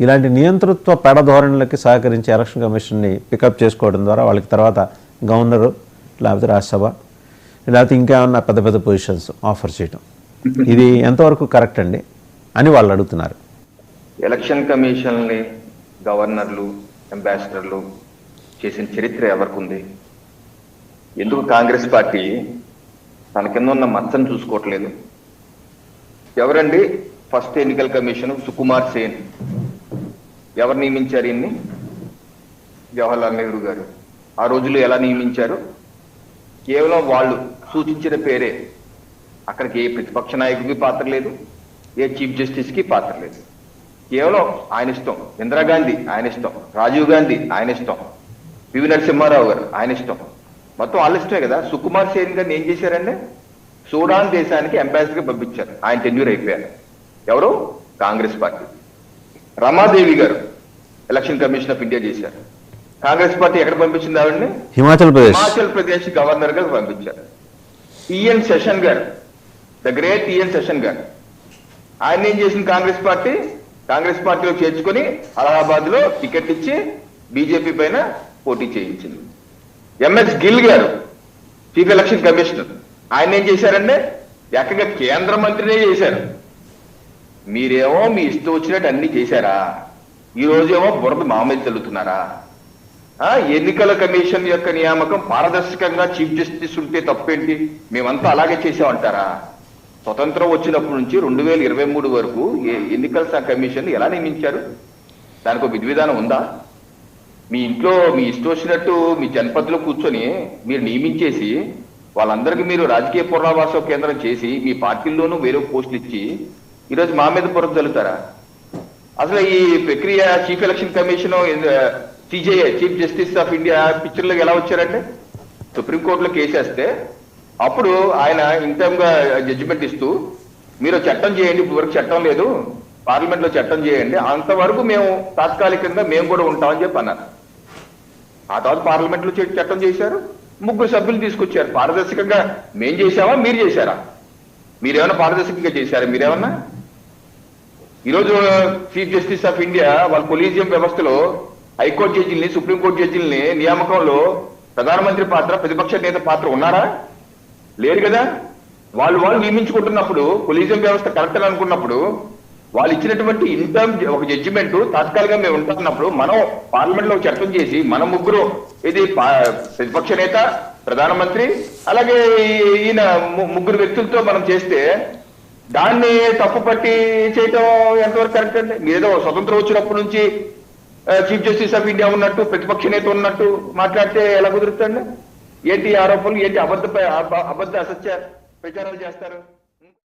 ఇలాంటి నియంతృత్వ పెడధోరణులకి సహకరించి ఎలక్షన్ కమిషన్ని పికప్ చేసుకోవడం ద్వారా వాళ్ళకి తర్వాత గవర్నరు లేకపోతే రాజ్యసభ లేకపోతే ఇంకేమన్నా పెద్ద పెద్ద పొజిషన్స్ ఆఫర్ చేయటం. ఇది ఎంతవరకు కరెక్ట్ అండి? అని వాళ్ళు అడుగుతున్నారు. ఎలక్షన్ కమిషన్ని గవర్నర్లు అంబాసిడర్లు చేసిన చరిత్ర ఎవరికి ఉంది ఎందుకు కాంగ్రెస్ పార్టీ తన కింద ఉన్న మచ్చను చూసుకోవట్లేదు? ఎవరండి? ఫస్ట్ ఎన్నికల కమిషన్ సుకుమార్ సేన్. ఎవరు నియమించారు ఈయన్ని? జవహర్లాల్ నెహ్రూ గారు. ఆ రోజుల్లో ఎలా నియమించారు? కేవలం వాళ్ళు సూచించిన పేరే. అక్కడికి ఏ ప్రతిపక్ష నాయకుడికి పాత్ర లేదు ఏ చీఫ్ జస్టిస్కి పాత్ర లేదు. కేవలం ఆయన ఇష్టం. ఇందిరాగాంధీ ఆయన ఇష్టం. రాజీవ్ గాంధీ ఆయన ఇష్టం. పివి నరసింహారావు గారు ఆయన ఇష్టం. మొత్తం వాళ్ళ ఇష్టమే కదా. సుకుమార్ సేన్ గారిని ఏం చేశారండి? సూడాన్ దేశానికి అంబాసిడర్గా పంపించారు. ఆయన టెన్యూర్ అయిపోయారు. ఎవరు? కాంగ్రెస్ పార్టీ. రమాదేవి గారు. ఎలక్షన్ కమిషన్ ఆఫ్ ఇండియా చేశారు. కాంగ్రెస్ పార్టీ ఎక్కడ పంపించింది ఆవిడని? హిమాచల్ ప్రదేశ్. హిమాచల్ ప్రదేశ్ గవర్నర్గా పంపించారు. ఈఎన్ సెషన్ గారు ద గ్రేట్ ఈఎన్ సెషన్ గారు ఆయన ఏం చేసింది కాంగ్రెస్ పార్టీ? కాంగ్రెస్ పార్టీలో చేర్చుకొని అలహాబాద్లో టికెట్ ఇచ్చి బీజేపీ పైన పోటీ చేయించింది. ఎంఎస్ గిల్ గారు చీఫ్ ఎలక్షన్ కమిషనర్ ఆయన ఏం చేశారంటే ఏకంగా కేంద్ర మంత్రినే చేశారు. మీరేమో మీ ఇష్టం వచ్చినట్టు అన్ని చేశారా? ఈ రోజేమో బురద మామయ్య చల్లుతున్నారా ఎన్నికల కమిషన్ యొక్క నియామకం పారదర్శకంగా చీఫ్ జస్టిస్ ఉంటే తప్పేంటి? మేమంతా అలాగే చేసామంటారా స్వతంత్రం వచ్చినప్పటి నుంచి రెండు వేల ఇరవై మూడు వరకు ఏ- ఎన్నికల కమిషన్ ఎలా నియమించారు? దానికి ఒక విధి విధానం ఉందా? మీ ఇంట్లో మీ ఇష్టం వచ్చినట్టు మీ జనపదిలో కూర్చొని మీరు నియమించేసి వాళ్ళందరికీ మీరు రాజకీయ పునరావాస కేంద్రం చేసి మీ పార్టీల్లోనూ వేరే పోస్టులు ఇచ్చి ఈరోజు మా మీద బురద చల్లుతారా అసలు ఈ ప్రక్రియ chief election commission CJI chief justice of India పిక్చర్లోకి ఎలా వచ్చారంటే సుప్రీంకోర్టులో కేసేస్తే అప్పుడు ఆయన ఇంటర్మ్గా జడ్జిమెంట్ ఇస్తూ మీరు చట్టం చేయండి ఇప్పటివరకు వరకు చట్టం లేదు పార్లమెంట్లో చట్టం చేయండి అంతవరకు మేము తాత్కాలికంగా మేము కూడా ఉంటామని చెప్పి అన్నారు. ఆ తర్వాత పార్లమెంట్లో చే- చట్టం చేశారు ముగ్గురు సభ్యులు తీసుకొచ్చారు. పారదర్శకంగా మేం చేశామా? మీరు చేశారా? మీరేమైనా పారదర్శకంగా చేశారా? మీరేమన్నా? ఈరోజు చీఫ్ జస్టిస్ ఆఫ్ ఇండియా వాళ్ళ కొలీజియం వ్యవస్థలో హైకోర్టు జడ్జిల్ని సుప్రీంకోర్టు జడ్జిల్ని నియామకంలో ప్రధానమంత్రి పాత్ర ప్రతిపక్ష నేత పాత్ర ఉన్నారా? లేరు కదా. వాళ్ళు వాళ్ళు నియమించుకుంటున్నప్పుడు కొలీజియం వ్యవస్థ కరెక్ట్ అని అనుకున్నప్పుడు వాళ్ళు ఇచ్చినటువంటి ఇంటర్మ్ ఒక జడ్జిమెంట్ తాత్కాలికంగా మేము ఉంటున్నప్పుడు మనం పార్లమెంట్లో చట్టం చేసి మన ముగ్గురు ఇది ప్రతిపక్ష నేత ప్రధానమంత్రి అలాగే ఈయన ముగ్గురు వ్యక్తులతో మనం చేస్తే దాన్ని తప్పు పట్టి చేయటం ఎంతవరకు కరెక్ట్ అండి మీరేదో స్వతంత్రం వచ్చినప్పటి నుంచి చీఫ్ జస్టిస్ ఆఫ్ ఇండియా ఉన్నట్టు ప్రతిపక్ష నేత ఉన్నట్టు మాట్లాడితే ఎలా కుదురుతుందండి? ఏంటి ఆరోపణలు? ఏంటి అబద్ధ అబద్ధ అసత్య ప్రచారాలు చేస్తారు?